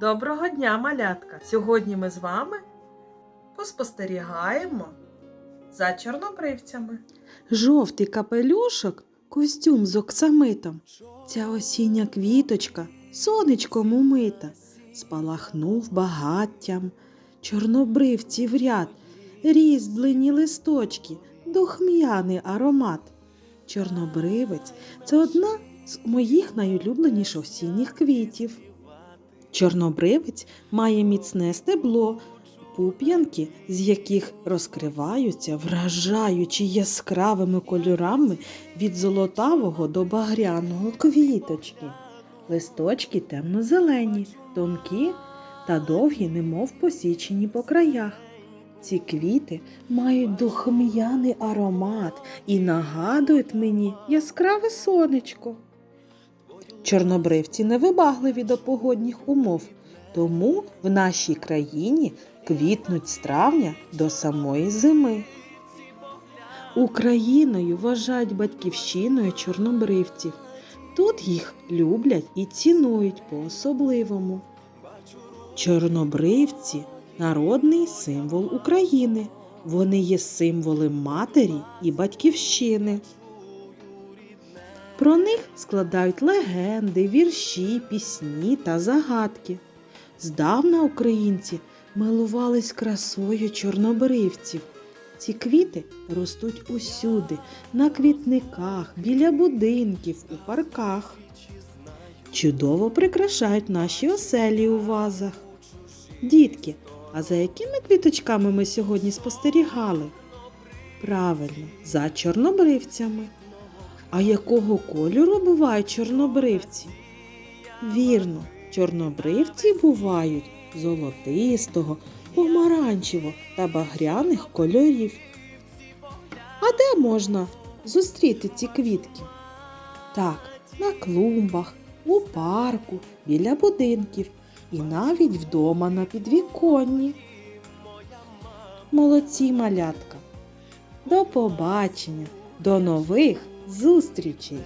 Доброго дня, малятка! Сьогодні ми з вами поспостерігаємо за чорнобривцями. Жовтий капелюшок, костюм з оксамитом. Ця осіння квіточка сонечком умита, спалахнув багаттям, чорнобривці в ряд, різьблені листочки, духм'яний аромат. Чорнобривець це одна з моїх найулюбленіших осінніх квітів. Чорнобривець має міцне стебло, пуп'янки, з яких розкриваються, вражаючи яскравими кольорами від золотавого до багряного квіточки. Листочки темно-зелені, тонкі та довгі, немов посічені по краях. Ці квіти мають духм'яний аромат і нагадують мені яскраве сонечко. Чорнобривці невибагливі до погодних умов, тому в нашій країні квітнуть з травня до самої зими. Україною вважають батьківщиною чорнобривців. Тут їх люблять і цінують по-особливому. Чорнобривці народний символ України. Вони є символом матері і батьківщини. Про них складають легенди, вірші, пісні та загадки. Здавна українці милувались красою чорнобривців. Ці квіти ростуть усюди, на квітниках, біля будинків, у парках. Чудово прикрашають наші оселі у вазах. Дітки, а за якими квіточками ми сьогодні спостерігали? Правильно, за чорнобривцями. А якого кольору бувають чорнобривці? Вірно, чорнобривці бувають золотистого, помаранчевого та багряних кольорів. А де можна зустріти ці квітки? Так, на клумбах, у парку, біля будинків і навіть вдома на підвіконні. Молодці малятка. До побачення, до нових зустрічей!